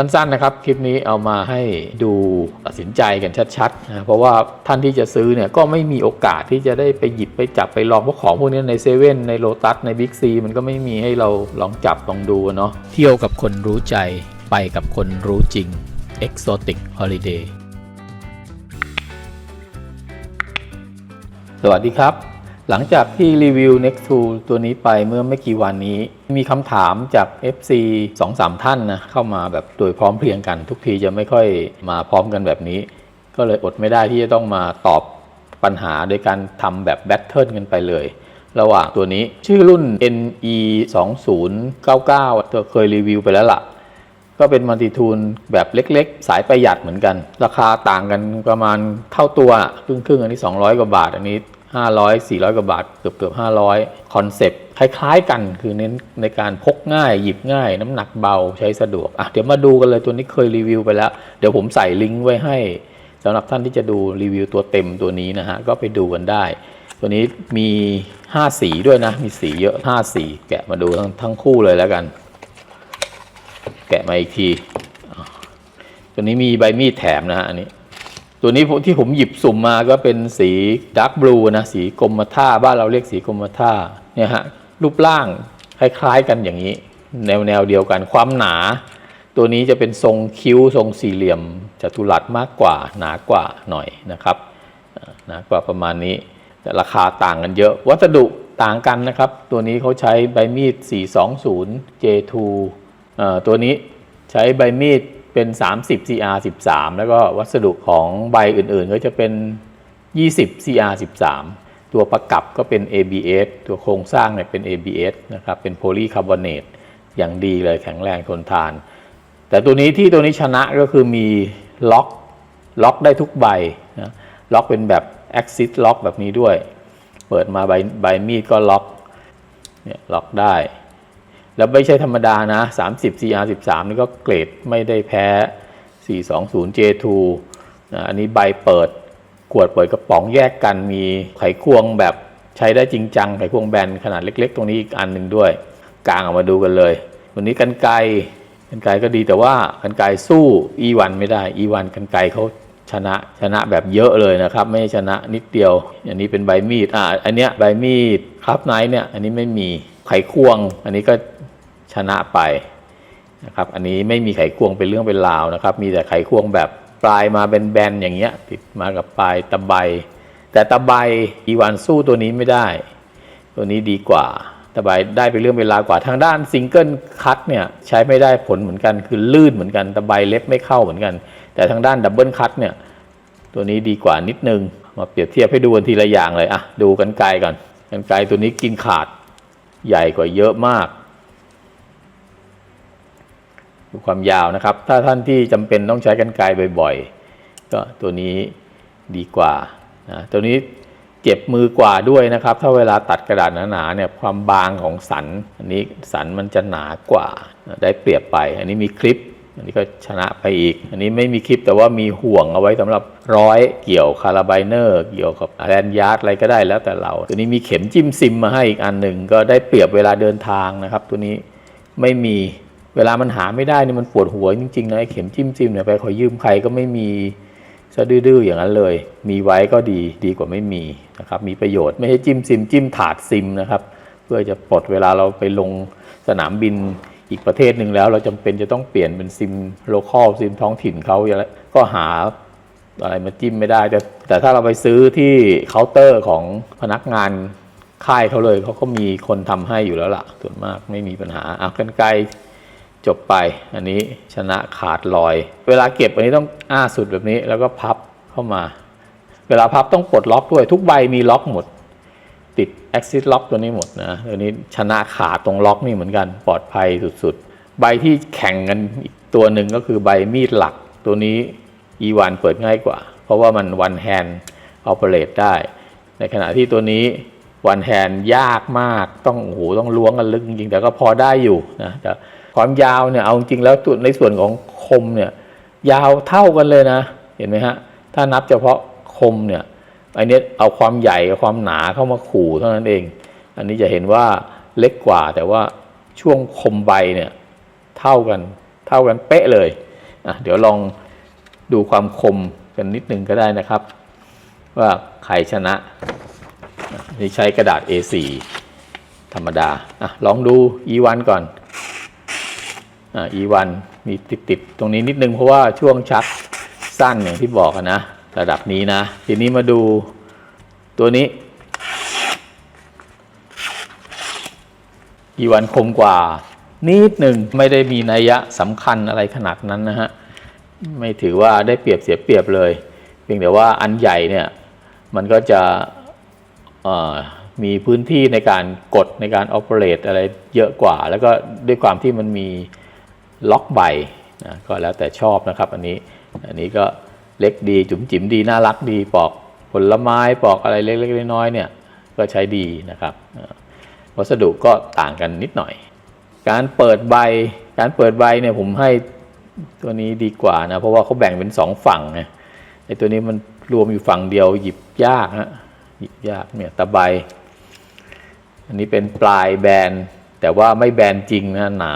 สั้นๆนะครับ คลิปนี้เอามาให้ดูตัดสินใจกันชัดๆนะเพราะว่าท่านที่จะซื้อเนี่ยก็ไม่มีโอกาสที่จะได้ไปหยิบไปจับไปลองเพราะของพวกนี้ในเซเว่นในโลตัสในบิ๊กซีมันก็ไม่มีให้เราลองจับลองดูเนาะเที่ยวกับคนรู้ใจไปกับคนรู้จริง Exotic Holiday สวัสดีครับ หลังจากที่รีวิว Next t o ตัวนี้ไปเมื่อไม่กี่วันนี้ มีคำถามจาก FC 2-3 ท่านนะเข้ามาแบบโดยพร้อมเพรียงกัน ทุกทีจะไม่ค่อยมาพร้อมกันแบบนี้ ก็เลยอดไม่ได้ที่จะต้องมาตอบปัญหาโดยการทำแบบแบทเทิลกันไปเลย ระหว่างตัวนี้ชื่อรุ่น NE 2 0 9 9ตัวเคยรีวิวไปแล้วล่ะ ก็เป็นมัลติทูนแบบเล็กๆ สายประหยัดเหมือนกัน ราคาต่างกันประมาณเท่าตัวครึ่งครึ่งๆอันนี้ 200 กว่าบาท อันนี้ 500 400 กว่าบาท เกือบเกือบ500 คอนเซปต์คล้ายๆกันคือเน้นในการพกง่ายหยิบง่าย น้ำหนักเบาใช้สะดวกอะเดี๋ยวมาดูกันเลยตัวนี้เคยรีวิวไปแล้ว เดี๋ยวผมใส่ลิงก์ไว้ให้สำหรับท่านที่จะดูรีวิวตัวเต็มตัวนี้นะฮะ ก็ไปดูกันได้ ตัวนี้มี 5 สีด้วยนะ มีสีเยอะ 5 สี แกะมาดูทั้งทั้งคู่เลยแล้วกัน แกะมาอีกที ตัวนี้มีใบมีดแถมนะฮะอันนี้ ตัวนี้ที่ผมหยิบสุ่มมาก็เป็นสีดาร์กบลูนะสีกรมท่าบ้านเราเรียกสีกรมท่าเนี่ยฮะรูปร่างคล้ายๆกันอย่างนี้ แนวแนวเดียวกันความหนา ตัวนี้จะเป็นทรงคิ้วทรงสี่เหลี่ยมจัตุรัสมากกว่าหนากว่าหน่อยนะครับหนากว่าประมาณนี้ แต่ราคาต่างกันเยอะ วัสดุต่างกันนะครับ ตัวนี้เขาใช้ใบมีด 420 J2 เอ่อตัวนี้ใช้ใบมีด เป็น 30 CR 13แล้วก็วัสดุของใบอื่นๆ ก็จะเป็น 20 CR 13ตัวประกับก็เป็น ABS ตัวโครงสร้างเนี่ยเป็น ABS นะครับ เป็นโพลีคาร์บอเนตอย่างดีเลยแข็งแรงทนทาน แต่ตัวนี้ที่ตัวนี้ชนะก็คือมีล็อกล็อกได้ทุกใบนะล็อกเป็นแบบ Axis ล็อกแบบนี้ด้วย เปิดมาใบใบมีดก็ล็อกเนี่ยล็อกได้ แล้วไม่ใช่ธรรมดานะ 30 CR 13 นี่ก็เกรดไม่ได้แพ้ 420 J2 นะอันนี้ใบเปิดขวดเปิดกระป๋องแยกกันมีไขควงแบบใช้ได้จริงจังไขควงแบนขนาดเล็ก ๆ ตรงนี้อีกอันหนึ่งด้วยกลางออกมาดูกันเลย วันนี้กันไกกันไกก็ดีแต่ว่ากันไกสู้ E1 ไม่ได้ E1 กันไกเขาชนะชนะแบบเยอะเลยนะครับ ไม่ใช่ชนะนิดเดียว อันนี้เป็นใบมีดอ่าอันเนี้ยใบมีดครับไนท์เนี่ยอันนี้ไม่มีไขควง อันนี้ก็ ชนะไปนะครับอันนี้ไม่มีไขควงเป็นเรื่องเป็นราวนะครับ มีแต่ไขควงแบบปลายมาแบนๆอย่างเงี้ยติดมากับปลายตะไบ แต่ตะไบอีวานสู้ตัวนี้ไม่ได้ ตัวนี้ดีกว่าตะไบได้เป็นเรื่องเป็นราวกว่าทางด้านซิงเกิลคัตเนี่ยใช้ไม่ได้ผลเหมือนกันคือลื่นเหมือนกันตะไบเล็บไม่เข้าเหมือนกัน แต่ทางด้านดับเบิลคัตเนี่ยตัวนี้ดีกว่านิดนึง มาเปรียบเทียบให้ดูกันทีละอย่างเลยอะดูกันไกลก่อนกันไกลตัวนี้กินขาดใหญ่กว่าเยอะมาก ดูความยาวนะครับ ถ้าท่านที่จำเป็นต้องใช้กันไกลบ่อยๆ ก็ตัวนี้ดีกว่านะตัวนี้เจ็บมือกว่าด้วยนะครับ ถ้าเวลาตัดกระดาษหนาๆเนี่ยความบางของสัน อันนี้สันมันจะหนากว่าได้เปรียบไป อันนี้มีคลิป อันนี้ก็ชนะไปอีก อันนี้ไม่มีคลิปแต่ว่ามีห่วงเอาไว้สำหรับร้อยเกี่ยวคาราไบเนอร์ เกี่ยวกับแลนยาร์ดอะไรก็ได้แล้วแต่เราตัวนี้มีเข็มจิ้มซิมมาให้อีกอันหนึ่งก็ได้เปรียบเวลาเดินทางนะครับ ตัวนี้ไม่มี เวลามันหาไม่ได้เนี่ยมันปวดหัวจริงๆนะไอ้เข็มจิ้มจิ้มเนี่ยไปขอยืมใครก็ไม่มีซะดื้อๆอย่างนั้นเลย มีไว้ก็ดีดีกว่าไม่มีนะครับ มีประโยชน์ไม่ใช่จิ้มซิม จิ้มถาดซิมนะครับ เพื่อจะปลดเวลาเราไปลงสนามบินอีกประเทศหนึ่งแล้ว เราจำเป็นจะต้องเปลี่ยนเป็นซิมโลคอลซิมท้องถิ่นเขาอย่างก็หาอะไรมาจิ้มไม่ได้แต่แต่ถ้าเราไปซื้อที่เคาน์เตอร์ของพนักงานค่ายเขาเลยเขาก็มีคนทำให้อยู่แล้วล่ะส่วนมากไม่มีปัญหาอะกันไกล จบไปอันนี้ชนะขาดลอย เวลาเก็บอันนี้ต้องอ้าสุดแบบนี้แล้วก็พับเข้ามา เวลาพับต้องปลดล็อกด้วยทุกใบมีล็อกหมด ติด Exit Lock ตัวนี้หมดนะตัวนี้ชนะขาดตรงล็อกนี่เหมือนกันปลอดภัยสุดๆ ใบที่แข่งกันอีกตัวหนึ่งก็คือใบมีดหลัก ตัวนี้ E1 เปิดง่ายกว่า เพราะว่ามัน one hand operate ได้ ในขณะที่ตัวนี้ one hand ยากมากต้องโอ้โหต้องล้วงกันลึกจริงๆแต่ก็พอได้อยู่นะแต่ ความยาวเนี่ยเอาจริงๆแล้วในส่วนของคมเนี่ยยาวเท่ากันเลยนะ เห็นไหมฮะ ถ้านับเฉพาะคมเนี่ยอันนี้เอาความใหญ่กับความหนาเข้ามาขู่เท่านั้นเอง อันนี้จะเห็นว่าเล็กกว่าแต่ว่าช่วงคมใบเนี่ยเท่ากันเท่ากันเป๊ะเลยอะเดี๋ยวลองดูความคมกันนิดนึงก็ได้นะครับ ว่าใครชนะอะนี่ใช้กระดาษ A4 ธรรมดาอะลองดู E1 ก่อน อะ E1 มีติดติดๆตรงนี้นิดนึงเพราะว่าช่วงชักสั้นอย่างที่บอกนะ ระดับนี้นะ ทีนี้มาดูตัวนี้อีวันคมกว่า นิดหนึ่งไม่ได้มีนัยยะสำคัญอะไรขนาดนั้นนะฮะ ไม่ถือว่าได้เปรียบเสียเปรียบเลย เพียงแต่ว่าอันใหญ่เนี่ย มันก็จะมีพื้นที่ในการกดในการ operate อะไรเยอะกว่า แล้วก็ด้วยความที่มันมี ล็อกใบนะก็แล้วแต่ชอบนะครับอันนี้อันนี้ก็เล็กดีจุ๋มจิ๋มดีน่ารักดีปอกผลไม้ปอกอะไรเล็กๆน้อยๆเนี่ยก็ใช้ดีนะครับวัสดุก็ต่างกันนิดหน่อย การเปิดใบการเปิดใบเนี่ยผมให้ตัวนี้ดีกว่านะเพราะว่าเขาแบ่งเป็นสองฝั่งไงไอ้ตัวนี้มันรวมอยู่ฝั่งเดียวหยิบยากฮะหยิบยากเนี่ยตะไบอันนี้เป็นปลายแบนแต่ว่าไม่แบนจริงนะหนา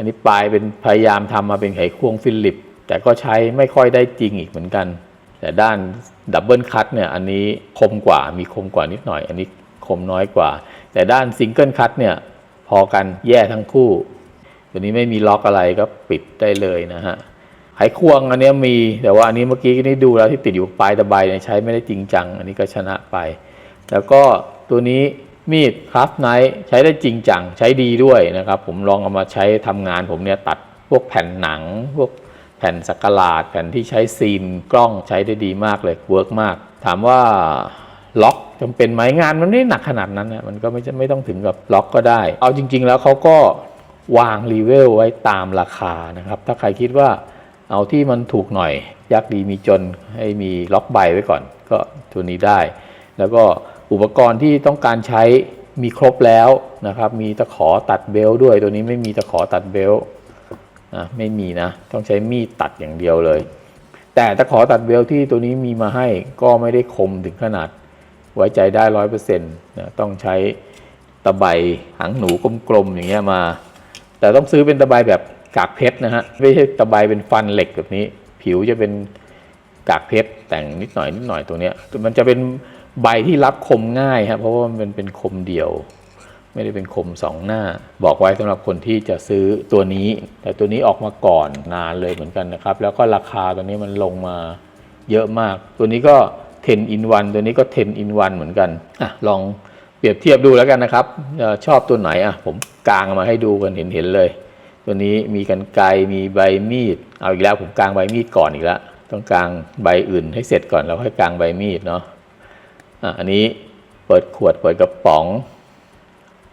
อันนี้ปลายเป็นพยายามทำมาเป็นไขควงฟิลิป แต่ก็ใช้ไม่ค่อยได้จริงอีกเหมือนกัน แต่ด้านดับเบิลคัตเนี่ยอันนี้คมกว่ามีคมกว่านิดหน่อย อันนี้คมน้อยกว่า แต่ด้านซิงเกิลคัตเนี่ยพอกันแย่ทั้งคู่ ตัวนี้ไม่มีล็อกอะไรก็ปิดได้เลยนะฮะไขควงอันเนี้ยมีแต่ว่าอันนี้เมื่อกี้นี่ดูแล้วที่ติดอยู่ปลายตะไบเนี่ยใช้ไม่ได้จริงจัง อันนี้ก็ชนะไป แล้วก็ตัวนี้ มีดคราฟไนท์ใช้ได้จริงจังใช้ดีด้วยนะครับ ผมลองเอามาใช้ทำงานผมเนี่ยตัดพวกแผ่นหนัง พวกแผ่นสักหลาดแผ่นที่ใช้ซีนกล้องใช้ได้ดีมากเลยเวิร์กมาก ถามว่าล็อกจำเป็นไหมงานมันไม่ได้หนักขนาดนั้นนะมันก็ไม่จะไม่ต้องถึงกับล็อกก็ได้ เอาจริง ๆ แล้วเขาก็วางรีเวลไว้ตามราคานะครับ ถ้าใครคิดว่าเอาที่มันถูกหน่อยยากดีมีจนให้มีล็อกใบไว้ก่อน ก็ตัวนี้ได้ แล้วก็ อุปกรณ์ที่ต้องการใช้มีครบแล้วนะครับ มีตะขอตัดเบลด้วย ตัวนี้ไม่มีตะขอตัดเบลนะไม่มีนะ ต้องใช้มีดตัดอย่างเดียวเลย แต่ตะขอตัดเบลที่ตัวนี้มีมาให้ก็ไม่ได้คมถึงขนาด ไว้ใจได้ร้อยเปอร์เซ็นต์นะต้องใช้ตะไบหางหนูกลมๆอย่างเงี้ยมา แต่ต้องซื้อเป็นตะไบแบบกากเพชรนะฮะ ไม่ใช่ตะไบเป็นฟันเหล็กแบบนี้ ผิวจะเป็นกากเพชรแต่งนิดหน่อยนิดหน่อยตัวเนี้ย มันจะเป็น ใบที่รับคมง่ายครับเพราะว่ามันเป็นคมเดียว ไม่ได้เป็นคมสองหน้า บอกไว้สำหรับคนที่จะซื้อตัวนี้ แต่ตัวนี้ออกมาก่อนนานเลยเหมือนกันนะครับ แล้วก็ราคาตัวนี้มันลงมาเยอะมาก ตัวนี้ก็ 10 in 1 ตัวนี้ก็ 10 in 1 เหมือนกันอะลองเปรียบเทียบดูแล้วกันนะครับอชอบตัวไหนอะผมกางมาให้ดูกันเห็นๆเลย ตัวนี้มีกันไกมีใบมีด เอาอีกแล้วผมกางใบมีดก่อนอีกแล้วต้องกางใบอื่นให้เสร็จก่อนแล้วค่อยกางใบมีดเนาะ อันนี้เปิดขวดเปิดกระป๋อง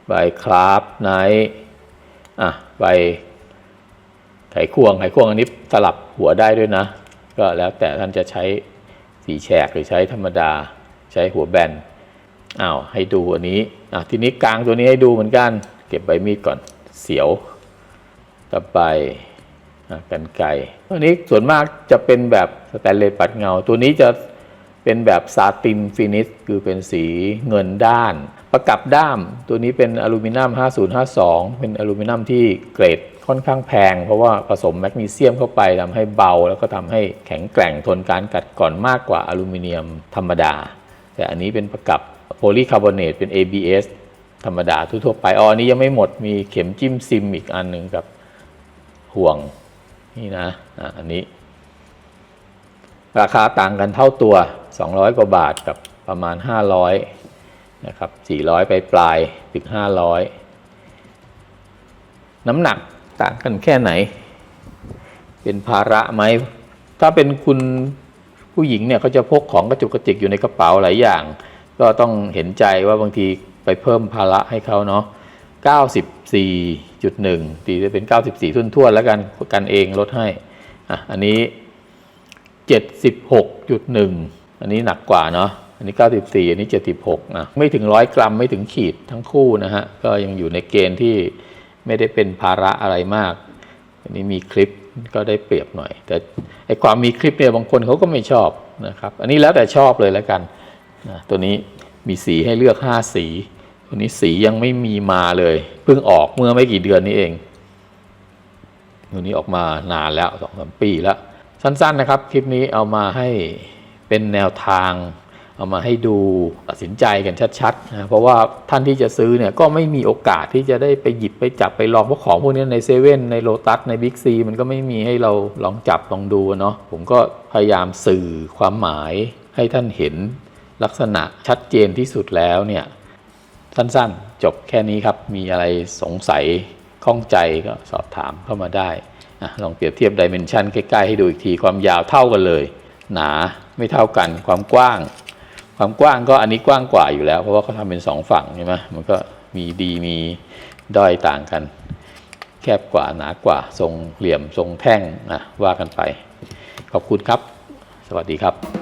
ใบคราฟไนท์อะใบไขควงไขควงอันนี้สลับหัวได้ด้วยนะ ก็แล้วแต่ท่านจะใช้สีแฉกหรือใช้ธรรมดาใช้หัวแบนอ้าวให้ดูอันนี้อะทีนี้กลางตัวนี้ให้ดูเหมือนกัน เก็บใบมีดก่อนเสียวต่อไปอะกันไกรตัวนี้ส่วนมากจะเป็นแบบสแตนเลสปัดเงา ตัวนี้จะ เป็นแบบซาตินฟินิชคือเป็นสีเงินด้าน ประกับด้ามตัวนี้เป็นอลูมิเนียม 5052 เป็นอลูมิเนียมที่เกรดค่อนข้างแพง เพราะว่าผสมแมกนีเซียมเข้าไปทำให้เบา แล้วก็ทำให้แข็งแกร่งทนการกัดก่อนมากกว่าอลูมิเนียมธรรมดา แต่อันนี้เป็นประกับโพลีคาร์บอเนตเป็น ABS ธรรมดาทั่วๆไปอ๋ออันนี้ยังไม่หมดมีเข็มจิ้มซิมอีกอันหนึ่งกับห่วงนี่นะอันนี้ ราคาต่างกันเท่าตัว 200 กว่าบาทกับประมาณ 500นะครับ400 ไปปลายถึง 500 น้ำหนักต่างกันแค่ไหน เป็นภาระไหม ถ้าเป็นคุณผู้หญิงเนี่ยเขาจะพกของกระจุกกระจิกอยู่ในกระเป๋าหลายอย่าง ก็ต้องเห็นใจว่าบางทีไปเพิ่มภาระให้เขาเนาะ94.1ตีจะเป็น 94ทุ่นทวนๆแล้วกันกันเองลดให้อะอันนี้ 76.1 อันนี้หนักกว่าเนาะอันนี้ 94 อันนี้ 76นะไม่ถึง100กรัมไม่ถึงขีดทั้งคู่นะฮะก็ยังอยู่ในเกณฑ์ที่ไม่ได้เป็นภาระอะไรมาก อันนี้มีคลิปก็ได้เปรียบหน่อย แต่ไอความมีคลิปเนี่ยบางคนเขาก็ไม่ชอบนะครับ อันนี้แล้วแต่ชอบเลยแล้วกันนะตัวนี้มีสีให้เลือก 5 สี ตัวนี้สียังไม่มีมาเลย เพิ่งออกเมื่อไม่กี่เดือนนี้เอง ตัวนี้ออกมานานแล้วสองสามปีแล้ว สั้นๆนะครับ คลิปนี้เอามาให้ เป็นแนวทางเอามาให้ดูตัดสินใจกันชัดๆนะเพราะว่าท่านที่จะซื้อเนี่ยก็ไม่มีโอกาสที่จะได้ไปหยิบไปจับไปลองเพราะของพวกนี้ในเซเว่นในโลตัสในบิ๊กซีมันก็ไม่มีให้เราลองจับลองดูเนาะผมก็พยายามสื่อความหมายให้ท่านเห็นลักษณะชัดเจนที่สุดแล้วเนี่ยสั้นๆ จบแค่นี้ครับ มีอะไรสงสัยข้องใจก็สอบถามเข้ามาได้ ลองเปรียบเทียบดิเมนชันใกล้ ๆ ให้ดูอีกทีความยาวเท่ากันเลย หนาไม่เท่ากันความกว้าง ความกว้างก็อันนี้กว้างกว่าอยู่แล้ว เพราะว่าเขาทำเป็นสองฝั่งใช่ไหมมันก็มีดีมีด้อยต่างกัน แคบกว่าหนากว่า ทรงเหลี่ยมทรงแท่งนะว่ากันไป ขอบคุณครับ สวัสดีครับ